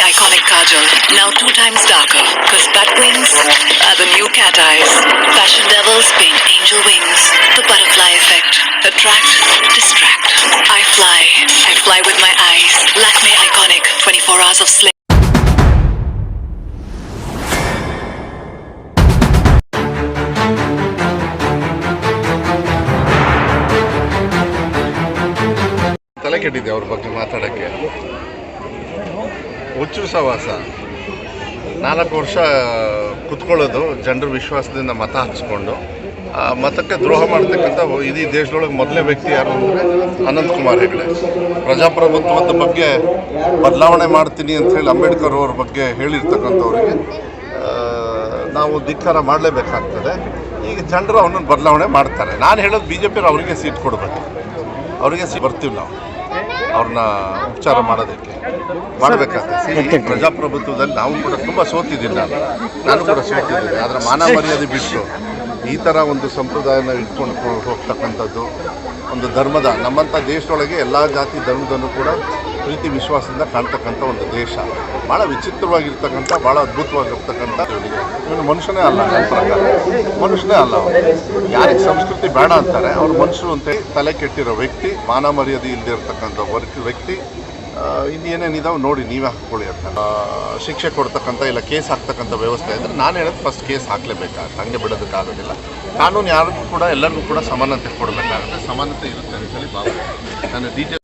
iconic kajal, now two times darker. Cause bat wings are the new cat eyes. Fashion devils paint angel wings. The butterfly effect. Attract, distract. I fly. I fly with my eyes. Lakme iconic. 24 hours of slay. ತಲೆ ಕೆಟ್ಟಿದೆ ಅವ್ರ ಬಗ್ಗೆ ಮಾತಾಡೋಕ್ಕೆ ಹುಚ್ಚು ಸವಾಸ ನಾಲ್ಕು ವರ್ಷ ಕುತ್ಕೊಳ್ಳೋದು, ಜನರ ವಿಶ್ವಾಸದಿಂದ ಮತ ಹಚ್ಕೊಂಡು, ಆ, ಮತಕ್ಕೆ ದ್ರೋಹ ಮಾಡ್ತಕ್ಕಂಥ ಇಡೀ ದೇಶದೊಳಗೆ ಮೊದಲನೇ ವ್ಯಕ್ತಿ ಯಾರು ಅಂದರೆ ಅನಂತ್ ಕುಮಾರ್ ಹೆಗಡೆ. ಪ್ರಜಾಪ್ರಭುತ್ವದ ಬಗ್ಗೆ ಬದಲಾವಣೆ ಮಾಡ್ತೀನಿ ಅಂತ ಹೇಳಿ ಅಂಬೇಡ್ಕರ್ ಅವ್ರ ಬಗ್ಗೆ ಹೇಳಿರ್ತಕ್ಕಂಥವ್ರಿಗೆ ನಾವು ಧಿಕ್ಕಾರ ಮಾಡಲೇಬೇಕಾಗ್ತದೆ. ಈಗ ಜನರು ಅವನನ್ನು ಬದಲಾವಣೆ ಮಾಡ್ತಾರೆ. ನಾನು ಹೇಳೋದು ಬಿ ಜೆ ಪಿಯವ್ರು ಅವರಿಗೆ ಸೀಟ್ ಕೊಡಬೇಕು. ಅವರಿಗೆ ಸೀಟ್ ಬರ್ತೀವಿ ನಾವು. ಅವ್ರನ್ನ ಉಪಚಾರ ಮಾಡೋದಕ್ಕೆ. ಮಾಡಬೇಕಾಗ್ತದೆ. ಪ್ರಜಾಪ್ರಭುತ್ವದಲ್ಲಿ ನಾವು ಕೂಡ ತುಂಬ ಸೋತಿದ್ದೀನಿ ನಾನು ನಾನು ಕೂಡ ಸೋತಿದ್ದೀನಿ ಆದರೆ ಮಾನ ಮರ್ಯಾದೆ ಬಿಟ್ಟು ಈ ಥರ ಒಂದು ಸಂಪ್ರದಾಯನ ಇಟ್ಕೊಂಡು ಹೋಗ್ತಕ್ಕಂಥದ್ದು ಒಂದು ಧರ್ಮದ ನಮ್ಮಂಥ ದೇಶದೊಳಗೆ ಎಲ್ಲ ಜಾತಿ ಧರ್ಮದನ್ನು ಕೂಡ ಪ್ರೀತಿ ವಿಶ್ವಾಸದಿಂದ ಕಾಣ್ತಕ್ಕಂಥ ಒಂದು ದೇಶ. ಭಾಳ ವಿಚಿತ್ರವಾಗಿರ್ತಕ್ಕಂಥ ಭಾಳ ಅದ್ಭುತವಾಗಿರ್ತಕ್ಕಂಥ. ಇವನು ಮನುಷ್ಯನೇ ಅಲ್ಲ ನನ್ನ ಪ್ರಕಾರ. ಮನುಷ್ಯನೇ ಅಲ್ಲ ಅವನು. ಯಾರಿಗೆ ಸಂಸ್ಕೃತಿ ಬೇಡ ಅಂತಾರೆ ಅವ್ರು ಮನುಷ್ಯರು ಅಂತ ತಲೆ ಕೆಟ್ಟಿರೋ ವ್ಯಕ್ತಿ ಮಾನ ಮರ್ಯಾದೆ ಇಲ್ಲದೆ ಇರ್ತಕ್ಕಂಥ ವರ್ಕ್ ವ್ಯಕ್ತಿ ಆ, ಇನ್ನೇನೇನಿದಾವೆ ನೋಡಿ ನೀವೇ ಹಾಕ್ಕೊಳ್ಳಿ ಅಂತ. ಶಿಕ್ಷೆ ಕೊಡ್ತಕ್ಕಂಥ ಇಲ್ಲ ಕೇಸ್ ಹಾಕ್ತಕ್ಕಂಥ ವ್ಯವಸ್ಥೆ ಅಂದರೆ ನಾನು ಹೇಳೋದು ಫಸ್ಟ್ ಕೇಸ್ ಹಾಕಲೇಬೇಕಾಗುತ್ತೆ ಹಂಗೆ ಬಿಡೋದಕ್ಕಾಗೋದಿಲ್ಲ ಕಾನೂನು ಯಾರಿಗೂ ಕೂಡ ಎಲ್ಲರಿಗೂ ಕೂಡ ಸಮಾನತೆ ಕೊಡಬೇಕಾಗುತ್ತೆ. ಸಮಾನತೆ ಇರುತ್ತೆ ಅಂತೇಳಿ ಭಾವ ನಾನು ಡಿ ಜೆ